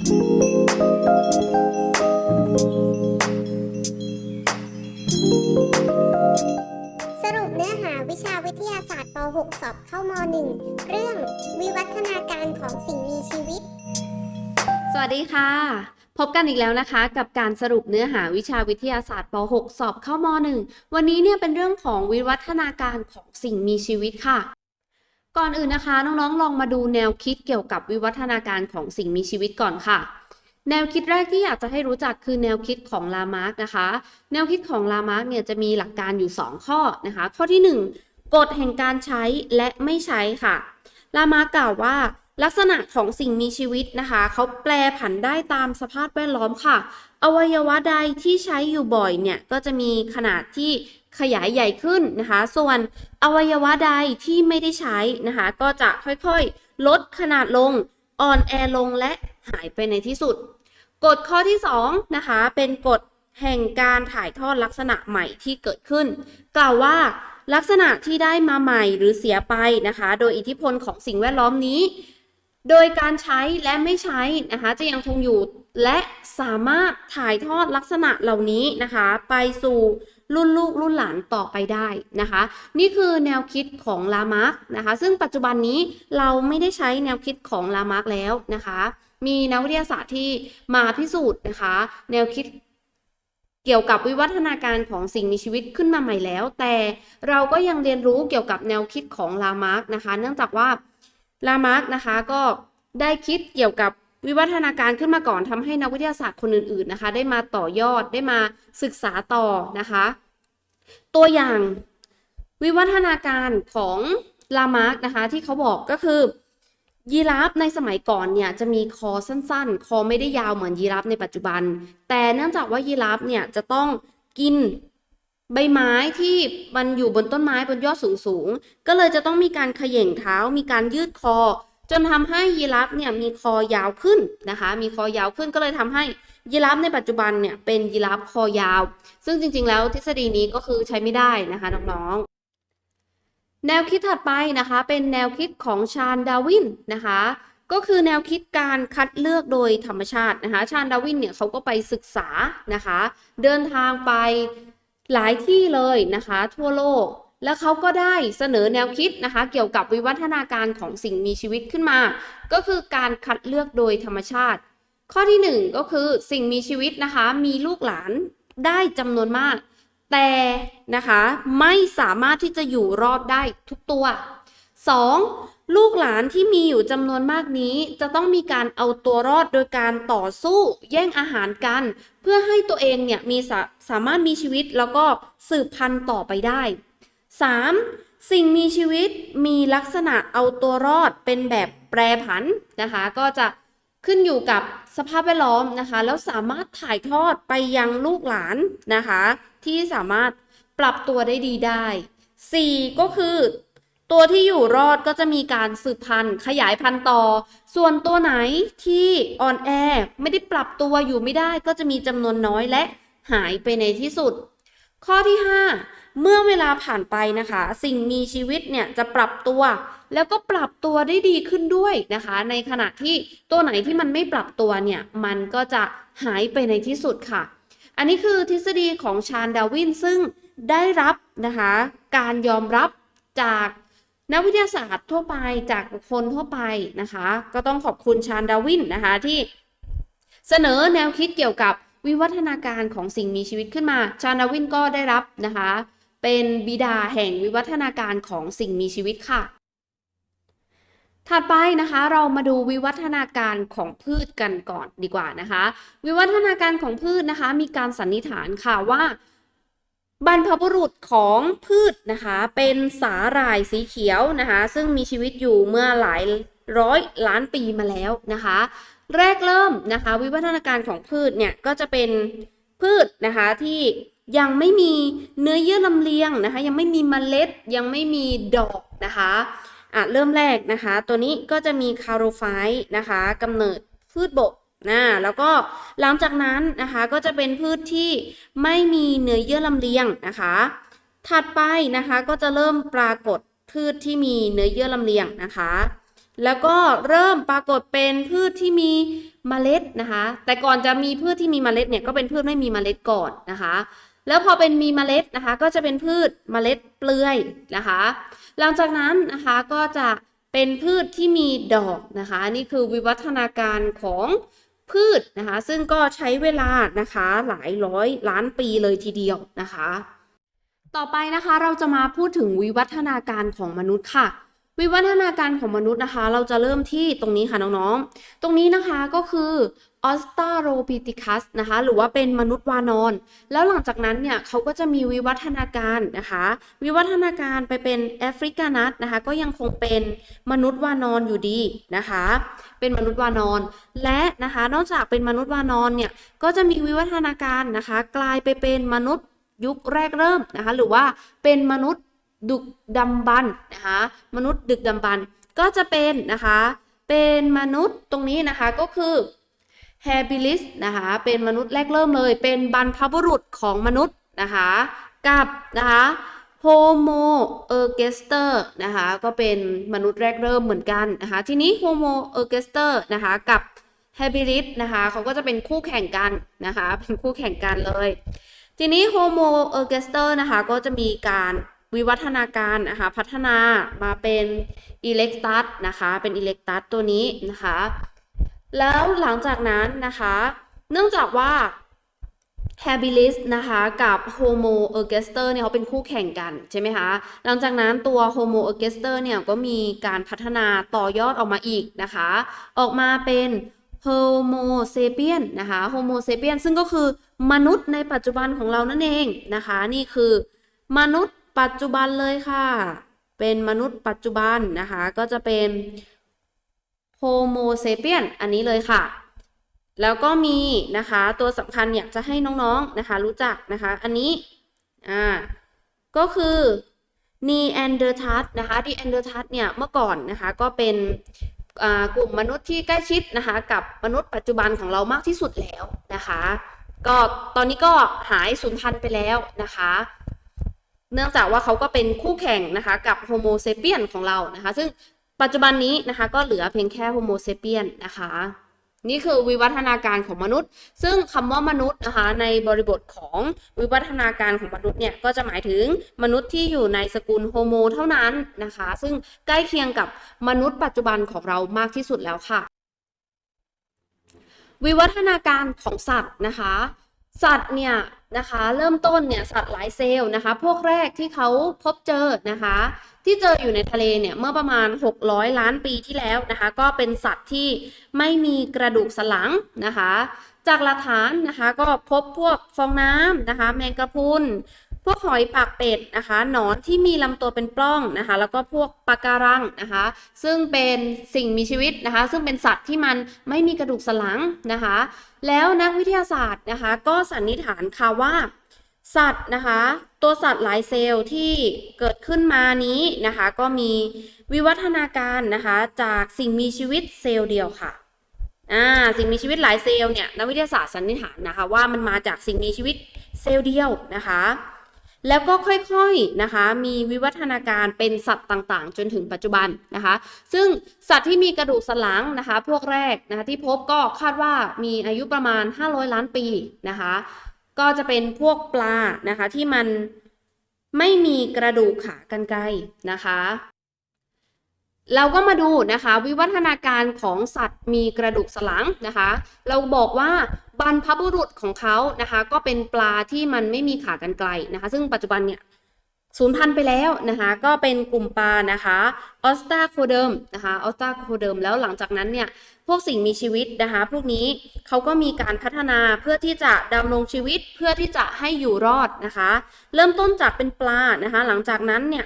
สรุปเนื้อหาวิชาวิทยาศาสตร์ป .6 สอบเข้าม .1 เรื่องวิวัฒนาการของสิ่งมีชีวิต สวัสดีค่ะ พบกันอีกแล้วนะคะ กับการสรุปเนื้อหาวิชาวิทยาศาสตร์ป .6 สอบเข้าม .1 วันนี้เนี่ยเป็นเรื่องของวิวัฒนาการของสิ่งมีชีวิตค่ะ ก่อนอื่นนะคะน้องๆ ลองมาดูแนวคิดเกี่ยวกับวิวัฒนาการของสิ่งมีชีวิตก่อนค่ะ แนวคิดแรกที่อยากจะให้รู้จักคือแนวคิดของลามาร์กนะคะ แนวคิดของลามาร์กเนี่ยจะมีหลักการอยู่ 2 ข้อนะคะ ข้อที่ 1 กฎแห่งการใช้และไม่ใช้ค่ะ ลามาร์กกล่าวว่าลักษณะของสิ่งมีชีวิตนะคะ เขาแปลผันได้ตามสภาพแวดล้อมค่ะ อวัยวะใดที่ใช้อยู่บ่อยเนี่ย ก็จะมีขนาดที่ ขยายใหญ่ขึ้นนะคะ ส่วนอวัยวะใดที่ไม่ได้ใช้นะคะ ก็จะค่อยๆ ลดขนาดลง อ่อนแอลงและหายไปในที่สุด กฎข้อที่2นะคะ เป็นกฎแห่งการถ่ายทอดลักษณะใหม่ที่เกิดขึ้น กล่าวว่าลักษณะที่ได้มาใหม่หรือเสียไปนะคะ โดยอิทธิพลของสิ่งแวดล้อมนี้ โดยการใช้และไม่ใช้นะคะ จะยังคงอยู่และสามารถถ่ายทอดลักษณะเหล่านี้นะคะ ไปสู่ รุ่นลูกรุ่นหลานต่อไปได้นะคะ นี่คือแนวคิดของลามาร์กนะคะ ซึ่งปัจจุบันนี้เราไม่ได้ใช้แนวคิดของลามาร์กแล้วนะคะ มีนักวิทยาศาสตร์ที่มาพิสูจน์นะคะ แนวคิดเกี่ยวกับวิวัฒนาการของสิ่งมีชีวิตขึ้นมาใหม่แล้ว แต่เราก็ยังเรียนรู้เกี่ยวกับแนวคิดของลามาร์กนะคะ เนื่องจากว่าลามาร์กนะคะก็ได้คิดเกี่ยวกับ วิวัฒนาการขึ้นมาก่อนทำให้นักวิทยาศาสตร์คนอื่นๆนะคะ ได้มาต่อยอดได้มาศึกษาต่อนะคะ ตัวอย่างวิวัฒนาการของลามาร์กนะคะที่เขาบอกก็คือ ยีราฟในสมัยก่อนเนี่ยจะมีคอสั้นๆ คอไม่ได้ยาวเหมือนยีราฟในปัจจุบัน แต่เนื่องจากว่ายีราฟเนี่ยจะต้องกินใบไม้ที่มันอยู่บนต้นไม้บนยอดสูงๆ ก็เลยจะต้องมีการเขย่งเท้า มีการยืดคอ จนทำให้ยีราฟเนี่ยมีคอยาวขึ้นนะคะ มีคอยาวขึ้นก็เลยทำให้ยีราฟในปัจจุบันเนี่ยเป็นยีราฟคอยาว ซึ่งจริงๆ แล้วทฤษฎีนี้ก็คือใช้ไม่ได้นะคะน้องๆ แนวคิดถัดไปนะคะ เป็นแนวคิดของชาญดาวินนะคะ ก็คือแนวคิดการคัดเลือกโดยธรรมชาตินะคะ ชาญดาวินเนี่ยเขาก็ไปศึกษานะคะ เดินทางไปหลายที่เลยนะคะ ทั่วโลก แล้วเขาก็ได้เสนอแนวคิดนะคะ เกี่ยวกับวิวัฒนาการของสิ่งมีชีวิตขึ้นมา ก็คือการคัดเลือกโดยธรรมชาติ ข้อที่หนึ่งก็คือสิ่งมีชีวิตนะคะ มีลูกหลานได้จำนวนมาก แต่นะคะไม่สามารถที่จะอยู่รอดได้ทุกตัว 2. ลูกหลานที่มีอยู่จำนวนมากนี้ จะต้องมีการเอาตัวรอดโดยการต่อสู้แย่งอาหารกัน เพื่อให้ตัวเองเนี่ยมีสาสามารถมีชีวิตแล้วก็สืบพันธุ์ต่อไปได้ 3. สิ่งมีชีวิตมีลักษณะเอาตัวรอดเป็นแบบแปรผันนะคะ ก็จะขึ้นอยู่กับสภาพแวดล้อมนะคะ แล้วสามารถถ่ายทอดไปยังลูกหลานนะคะ ที่สามารถปรับตัวได้ดีได้ 4. ก็คือ ตัวที่อยู่รอดก็จะมีการสืบพันธุ์ขยายพันธุ์ต่อ ส่วนตัวไหนที่อ่อนแอไม่ได้ปรับตัวอยู่ไม่ได้ก็จะมีจำนวนน้อยและหายไปในที่สุด ข้อที่ 5 เมื่อเวลาผ่านไปนะคะ สิ่งมีชีวิตเนี่ยจะปรับตัว แล้วก็ปรับตัวได้ดีขึ้นด้วยนะคะ ในขณะที่ตัวไหนที่มันไม่ปรับตัวเนี่ยมันก็จะหายไปในที่สุดค่ะ อันนี้คือทฤษฎีของชาญดาวินซึ่งได้รับนะคะการยอมรับจากนักวิทยาศาสตร์ทั่วไปจากบุคคลทั่วไปนะคะ ก็ต้องขอบคุณชาญดาวินนะคะที่เสนอแนวคิดเกี่ยวกับวิวัฒนาการของสิ่งมีชีวิตขึ้นมา ชาญดาวินก็ได้รับนะคะ เป็นบิดาแห่งวิวัฒนาการของสิ่งมีชีวิตค่ะ ถัดไปนะคะเรามาดูวิวัฒนาการของพืชกันก่อนดีกว่านะคะ วิวัฒนาการของพืชนะคะ มีการสันนิษฐานค่ะว่าบรรพบุรุษของพืชนะคะ เป็นสาหร่ายสีเขียวนะคะ ซึ่งมีชีวิตอยู่เมื่อหลายร้อยล้านปีมาแล้วนะคะ แรกเริ่มนะคะ วิวัฒนาการของพืชเนี่ยก็จะเป็นพืชนะคะที่ ยังไม่มีเนื้อเยื่อลำเลียงนะคะ ยังไม่มีเมล็ดยังไม่มีดอกนะคะอะเริ่มแรกนะคะ ตัวนี้ก็จะมีคาร์โรไฟต์นะคะกำเนิดพืชบกนะแล้วก็หลังจากนั้นนะคะก็จะเป็นพืชที่ไม่มีเนื้อเยื่อลำเลียงนะคะ ถัดไปนะคะก็จะเริ่มปรากฏพืชที่มีเนื้อเยื่อลำเลียงนะคะ แล้วก็เริ่มปรากฏเป็นพืชที่มีเมล็ดนะคะ แต่ก่อนจะมีพืชที่มีเมล็ดเนี่ยก็เป็นพืชไม่มีเมล็ดก่อนนะคะ แล้วพอเป็นมีเมล็ดนะคะ ก็จะเป็นพืชเมล็ดเปลือยนะคะ หลังจากนั้นนะคะก็จะเป็นพืชที่มีดอกนะคะนี่คือวิวัฒนาการของพืชนะคะ ซึ่งก็ใช้เวลานะคะหลายร้อยล้านปีเลยทีเดียวนะคะ ต่อไปนะคะเราจะมาพูดถึงวิวัฒนาการของมนุษย์ค่ะ วิวัฒนาการของมนุษย์นะคะ เราจะเริ่มที่ตรงนี้ค่ะน้องๆ ตรงนี้นะคะก็คือออสตาโรพิติคัสนะคะ หรือว่าเป็นมนุษย์วานอน แล้วหลังจากนั้นเนี่ยเขาก็จะมีวิวัฒนาการนะคะ วิวัฒนาการไปเป็นแอฟริกานัสนะคะ ก็ยังคงเป็นมนุษย์วานอนอยู่ดีนะคะ เป็นมนุษย์วานอน และนะคะ นอกจากเป็นมนุษย์วานอนเนี่ย ก็จะมีวิวัฒนาการนะคะ กลายไปเป็นมนุษย์ยุคแรกเริ่มนะคะ หรือว่าเป็นมนุษย์ ดึกดำบรรพ์นะคะมนุษย์ดึกดำบรรพ์ก็จะเป็นนะคะเป็นมนุษย์ตรงนี้นะคะก็คือ h a b i l i s นะคะเป็นมนุษย์แรกเริ่มเลย เป็นบรรพบุรุษของมนุษย์นะคะกับนะคะ Homo ergaster นะคะก็เป็นมนุษย์แรกเริ่มเหมือนกันนะคะทีนี้ Homo ergaster นะคะกับ h a b i l i s นะคะเขาก็จะเป็นคู่แข่งกันนะคะเป็นคู่แข่งกันเลย ทีนี้ Homo ergaster นะคะก็จะมีการ วิวัฒนาการนะคะพัฒนามาเป็น Electus นะคะเป็น Electus ตัวนี้นะคะแล้วหลังจากนั้นนะคะเนื่องจากว่า habilis นะคะกับ homo ergaster เนี่ยเขาเป็นคู่แข่งกันใช่ไหมคะหลังจากนั้นตัว homo ergaster เนี่ยก็มีการพัฒนาต่อยอดออกมาอีกนะคะออกมาเป็น homo sapien นะคะ homo sapien ซึ่งก็คือมนุษย์ในปัจจุบันของเรานั่นเองนะคะนี่คือมนุษย์ ปัจจุบันเลยค่ะ เป็นมนุษย์ปัจจุบันนะคะ ก็จะเป็น Homo sapien อันนี้เลยค่ะ แล้วก็มีนะคะตัวสำคัญอยากจะให้น้องๆนะคะ รู้จักนะคะ อันนี้อ่าก็คือ Neanderthal นะคะ Neanderthal เนี่ยเมื่อก่อนนะคะก็เป็นอ่ากลุ่มมนุษย์ที่ใกล้ชิดนะคะ กับมนุษย์ปัจจุบันของเรามากที่สุดแล้วนะคะ ก็ตอนนี้ก็หายสูญพันธุ์ไปแล้วนะคะ เนื่องจากว่าเขาก็เป็นคู่แข่งนะคะกับ Homo sapien ของเรานะคะ ซึ่งปัจจุบันนี้นะคะก็เหลือเพียงแค่ Homo sapien นะคะนี่คือวิวัฒนาการของมนุษย์ ซึ่งคำว่ามนุษย์นะคะในบริบทของวิวัฒนาการของมนุษย์เนี่ยก็จะหมายถึงมนุษย์ที่อยู่ในสกุลโฮโมเท่านั้นนะคะ ซึ่งใกล้เคียงกับมนุษย์ปัจจุบันของเรามากที่สุดแล้วค่ะ วิวัฒนาการของสัตว์นะคะ สัตว์เนี่ย นะคะ เริ่มต้นเนี่ยสัตว์หลายเซลล์นะคะ พวกแรกที่เขาพบเจอนะคะ ที่เจออยู่ในทะเลเนี่ยเมื่อประมาณ 600 ล้านปีที่แล้วนะคะ ก็เป็นสัตว์ที่ไม่มีกระดูกสันหลังนะคะ จากหลักฐานนะคะก็พบพวกฟองน้ำนะคะ แมงกะพรุนพวกหอยปากเป็ดนะคะ หนอนที่มีลำตัวเป็นปล้องนะคะ แล้วก็พวกปะการังนะคะ ซึ่งเป็นสิ่งมีชีวิตนะคะ ซึ่งเป็นสัตว์ที่มันไม่มีกระดูกสันหลังนะคะ แล้วนักวิทยาศาสตร์นะคะก็สันนิษฐานค่ะว่า สัตว์นะคะตัวสัตว์หลายเซลล์ที่เกิดขึ้นมานี้นะคะก็มีวิวัฒนาการนะคะจากสิ่งมีชีวิตเซลล์เดียวค่ะอ่าสิ่งมีชีวิตหลายเซลล์เนี่ยนักวิทยาศาสตร์สันนิษฐานนะคะว่ามันมาจากสิ่งมีชีวิตเซลล์เดียวนะคะ แล้วก็ค่อยๆนะคะ มีวิวัฒนาการเป็นสัตว์ต่างๆ จนถึงปัจจุบันนะคะ ซึ่งสัตว์ที่มีกระดูกสันหลังนะคะ พวกแรกนะคะที่พบก็คาดว่ามีอายุประมาณ 500 ล้านปีนะคะ ก็จะเป็นพวกปลานะคะที่มันไม่มีกระดูกขากรรไกรนะคะ เราก็มาดูนะคะวิวัฒนาการของสัตว์มีกระดูกสันหลังนะคะ เราบอกว่าบรรพบุรุษของเขานะคะ ก็เป็นปลาที่มันไม่มีขากรรไกรนะคะ ซึ่งปัจจุบันเนี่ยสูญพันธุ์ไปแล้วนะคะ ก็เป็นกลุ่มปลานะคะออสตาโคเดิมนะคะออสตาโคเดิมแล้วหลังจากนั้นเนี่ยพวกสิ่งมีชีวิตนะคะ พวกนี้เขาก็มีการพัฒนาเพื่อที่จะดำรงชีวิตเพื่อที่จะให้อยู่รอดนะคะ เริ่มต้นจากเป็นปลานะคะ หลังจากนั้นเนี่ย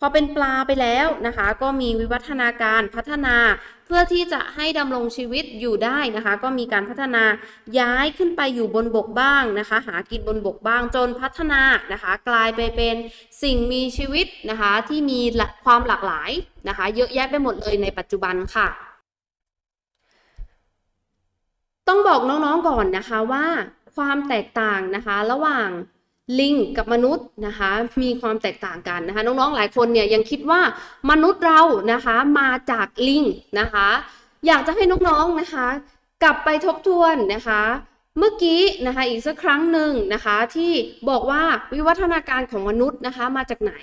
พอเป็นปลาไปแล้วนะคะ ก็มีวิวัฒนาการพัฒนา เพื่อที่จะให้ดำรงชีวิตอยู่ได้นะคะ ก็มีการพัฒนาย้ายขึ้นไปอยู่บนบกบ้างนะคะ หากินบนบกบ้างจนพัฒนานะคะ กลายไปเป็นสิ่งมีชีวิตนะคะ ที่มีความหลากหลายนะคะ เยอะแยะไปหมดเลยในปัจจุบันค่ะต้องบอกน้องๆก่อนนะคะว่าความแตกต่างนะคะ ระหว่าง ลิงกับมนุษย์นะคะมีความแตกต่างกันนะคะน้องๆหลายคนเนี่ยยังคิดว่ามนุษย์เรานะคะมาจากลิงนะคะ อยากจะให้น้องๆนะคะ กลับไปทบทวนนะคะ เมื่อกี้นะคะอีกสักครั้งหนึ่งนะคะที่บอกว่าวิวัฒนาการของมนุษย์นะคะมาจากไหน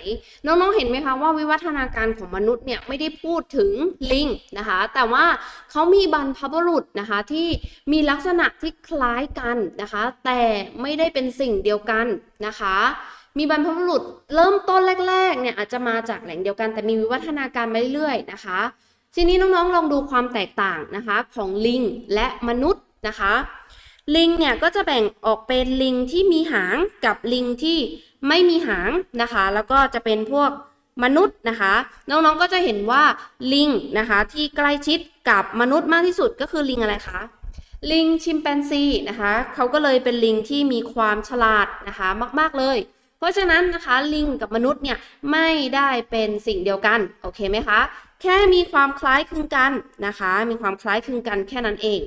น้องๆเห็นไหมคะว่าวิวัฒนาการของมนุษย์เนี่ยไม่ได้พูดถึงลิงนะคะแต่ว่าเขามีบรรพบุรุษนะคะที่มีลักษณะที่คล้ายกันนะคะแต่ไม่ได้เป็นสิ่งเดียวกันนะคะมีบรรพบุรุษเริ่มต้นแรกๆเนี่ยอาจจะมาจากแหล่งเดียวกัน แต่มีวิวัฒนาการมาเรื่อยๆนะคะทีนี้น้องๆลองดูความแตกต่างนะคะของลิงและมนุษย์นะคะ ลิงเนี่ยก็จะแบ่งออกเป็นลิงที่มีหางกับลิงที่ไม่มีหางนะคะ แล้วก็จะเป็นพวกมนุษย์นะคะ น้องๆก็จะเห็นว่าลิงนะคะที่ใกล้ชิดกับมนุษย์มากที่สุดก็คือลิงอะไรคะลิงชิมแปนซีนะคะเขาก็เลยเป็นลิงที่มีความฉลาดนะคะมาก ๆเลย เพราะฉะนั้นนะคะลิงกับมนุษย์เนี่ยไม่ได้เป็นสิ่งเดียวกันโอเคไหมคะแค่มีความคล้ายคลึงกันนะคะ มีความคล้ายคลึงกันแค่นั้นเอง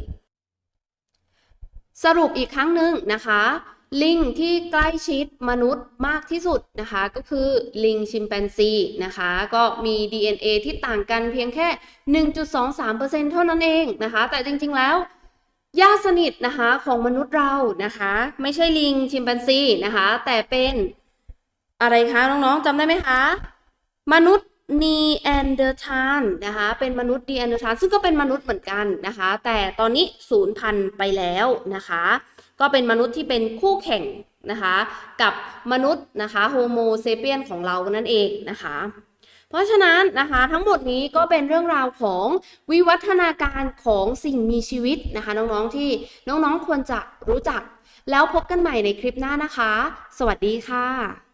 สรุปอีกครั้งหนึ่งนะคะ ลิงที่ใกล้ชิดมนุษย์มากที่สุดนะคะ ก็คือลิงชิมแปนซีนะคะ ก็มี DNA ที่ต่างกันเพียงแค่ 1.23%เท่านั้นเองนะคะ แต่จริงๆแล้วญาติสนิทนะคะของมนุษย์เรานะคะ ไม่ใช่ลิงชิมแปนซีนะคะ แต่เป็นอะไรคะน้องๆจำได้ไหมคะ มนุษย์ นีแอนเดอร์ทานนะคะเป็นมนุษย์นีแอนเดอร์ทานซึ่งก็เป็นมนุษย์เหมือนกันนะคะ แต่ตอนนี้สูญพันไปแล้วนะคะ ก็เป็นมนุษย์ที่เป็นคู่แข่งนะคะ กับมนุษย์นะคะโฮโมเซเปียนของเรานั่นเองนะคะ เพราะฉะนั้นนะคะทั้งหมดนี้ก็เป็นเรื่องราวของวิวัฒนาการของสิ่งมีชีวิตนะคะ น้องๆที่น้องๆควรจะรู้จัก แล้วพบกันใหม่ในคลิปหน้านะคะ สวัสดีค่ะ